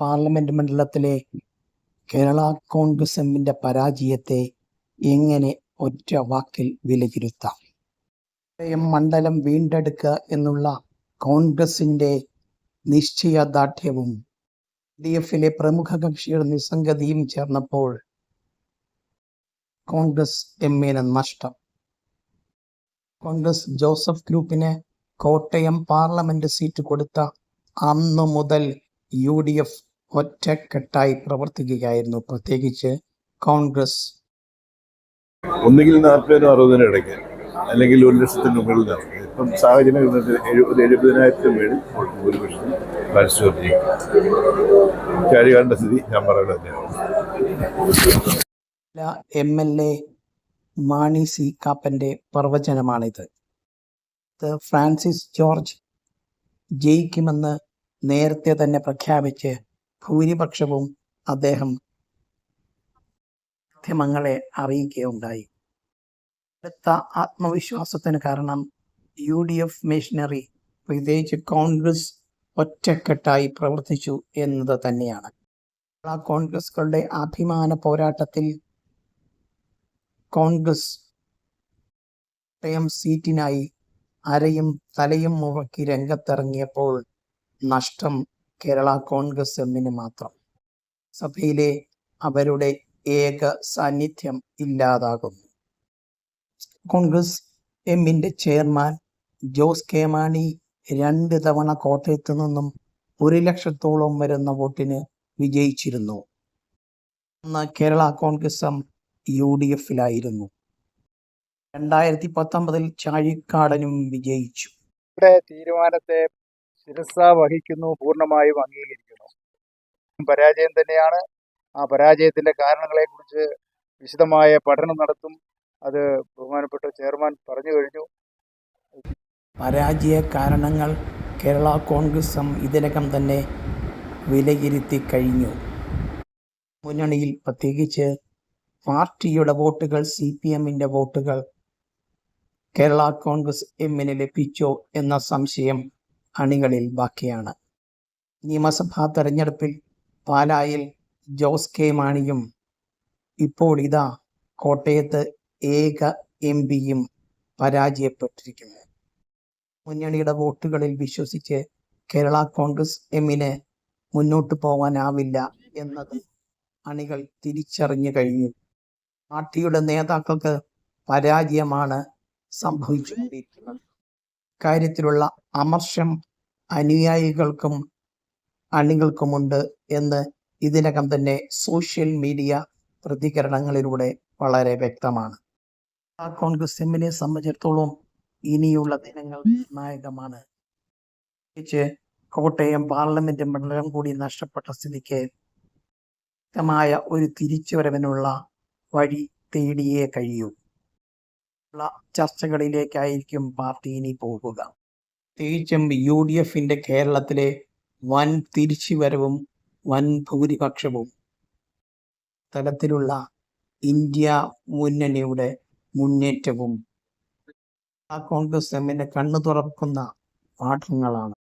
Parliament മണ്ഡലത്തിലെ കേരള കോൺഗ്രസ് എമ്മിന്റെ പരാജയത്തെ എങ്ങനെ ഒറ്റ വാക്കിൽ വിലയിരുത്താം? മണ്ഡലം വീണ്ടെടുക്കുക എന്നുള്ള കോൺഗ്രസിന്റെ നിശ്ചയദാർഢ്യവും ഡി എഫിലെ പ്രമുഖ കക്ഷിയുടെ നിസ്സംഗതിയും ചേർന്നപ്പോൾ കോൺഗ്രസ് എമ്മിന് നഷ്ടം. കോൺഗ്രസ് ജോസഫ് ഗ്രൂപ്പിന് കോട്ടയം പാർലമെന്റ് സീറ്റ് കൊടുത്ത അന്നു മുതൽ യു ഡി എഫ് ഒറ്റക്കെട്ടായി പ്രവർത്തിക്കുകയായിരുന്നു. പ്രത്യേകിച്ച് കോൺഗ്രസ്. ഒന്നുകിൽ നാൽപ്പതിനും അറുപതിനും ഇടയ്ക്ക് അല്ലെങ്കിൽ ഒരു ലക്ഷത്തിന് മുകളിൽ നടക്കും ഇപ്പം സാഹചര്യം ഒരു എഴുപതിനായിരത്തിന് മേളിൽ ഭൂരിപക്ഷം പരിശോധിക്കും കാര്യകാരന്റെ സ്ഥിതി ഞാൻ പറയുന്നത് തന്നെയാണ്. M L A Mani C കാപ്പന്റെ പ്രവചനമാണിത്. ഫ്രാൻസിസ് ജോർജ് ജയിക്കുമെന്ന് നേരത്തെ തന്നെ പ്രഖ്യാപിച്ച് ഭൂരിപക്ഷവും അദ്ദേഹം മാധ്യമങ്ങളെ അറിയിക്കുകയുണ്ടായി. അടുത്ത ആത്മവിശ്വാസത്തിന് കാരണം യു ഡി എഫ് മിഷനറി പ്രത്യേകിച്ച് കോൺഗ്രസ് ഒറ്റക്കെട്ടായി പ്രവർത്തിച്ചു എന്നത് തന്നെയാണ്. കോൺഗ്രസുകളുടെ അഭിമാന പോരാട്ടത്തിൽ കോൺഗ്രസ് സീറ്റിനായി അരയും തലയും മുഴക്കി രംഗത്തിറങ്ങിയപ്പോൾ നഷ്ടം കേരള കോൺഗ്രസ് എമ്മിന് മാത്രം. സഭയിലെ അവരുടെ ഏക സാന്നിധ്യം ഇല്ലാതാകുന്നു. കോൺഗ്രസ് എമ്മിന്റെ ചെയർമാൻ ജോസ് കെ മാണി രണ്ട് തവണ കോട്ടയത്ത് നിന്നും ഒരു ലക്ഷത്തോളം വരുന്ന വോട്ടിന് വിജയിച്ചിരുന്നു. അന്ന് Kerala Congress M U D എഫിലായിരുന്നു. രണ്ടായിരത്തി പത്തൊമ്പതിൽ ചാഴിക്കാടനും വിജയിച്ചു. തീരുമാനത്തെ ശിരസ വഹിക്കുന്നു പൂർണമായും അംഗീകരിക്കുന്നു. പരാജയം തന്നെയാണ്. ആ പരാജയത്തിന്റെ കാരണങ്ങളെക്കുറിച്ച് വിശദമായ പഠനം നടത്തും. അത് ബഹുമാനപ്പെട്ട ചെയർമാൻ പറഞ്ഞു കഴിഞ്ഞു. പരാജയ കാരണങ്ങൾ കേരള കോൺഗ്രസ് ഇതിനകം തന്നെ വിലയിരുത്തി കഴിഞ്ഞു. മുന്നണിയിൽ പ്രത്യേകിച്ച് പാർട്ടിയുടെ വോട്ടുകൾ സി പി എമ്മിന്റെ വോട്ടുകൾ കേരള കോൺഗ്രസ് എമ്മിന് ലഭിച്ചോ എന്ന സംശയം അണികളിൽ ബാക്കിയാണ്. നിയമസഭാ തെരഞ്ഞെടുപ്പിൽ പാലായിൽ ജോസ് കെ. മാണിയും ഇപ്പോൾ ഇതാ കോട്ടയത്ത് ഏക എം പിയും പരാജയപ്പെട്ടിരിക്കുന്നു. മുന്നണിയുടെ വോട്ടുകളിൽ വിശ്വസിച്ച് കേരള കോൺഗ്രസ് എമ്മിന് മുന്നോട്ട് പോകാനാവില്ല എന്നത് അണികൾ തിരിച്ചറിഞ്ഞു കഴിഞ്ഞു. പാർട്ടിയുടെ നേതാക്കൾക്ക് പരാജയമാണ് സംഭവിച്ചുകൊണ്ടിരിക്കുന്നത്. കാര്യത്തിലുള്ള അമർഷം അനുയായികൾക്കും അണികൾക്കുമുണ്ട് എന്ന് ഇതിനകം തന്നെ സോഷ്യൽ മീഡിയ പ്രതികരണങ്ങളിലൂടെ വളരെ വ്യക്തമാണ്. കോൺഗ്രസ് എമ്മിനെ സംബന്ധിച്ചിടത്തോളം ഇനിയുള്ള ദിനങ്ങൾ നിർണായകമാണ്. കോട്ടയം പാർലമെന്റ് മണ്ഡലം കൂടി നഷ്ടപ്പെട്ട സ്ഥിതിക്ക് വ്യക്തമായ ഒരു തിരിച്ചുവരവിനുള്ള വഴി തേടിയേ കഴിയൂ. ഉള്ള ചർച്ചകളിലേക്കായിരിക്കും പാർട്ടി ഇനി പോകുക. പ്രത്യേകിച്ചും യു ഡി എഫിന്റെ കേരളത്തിലെ വൻ തിരിച്ചുവരവും വൻ ഭൂരിപക്ഷവും തലത്തിലുള്ള ഇന്ത്യ മുന്നണിയുടെ മുന്നേറ്റവും ആ കോൺഗ്രസ് എമ്മിനെ കണ്ണു തുറക്കുന്ന പാഠങ്ങളാണ്.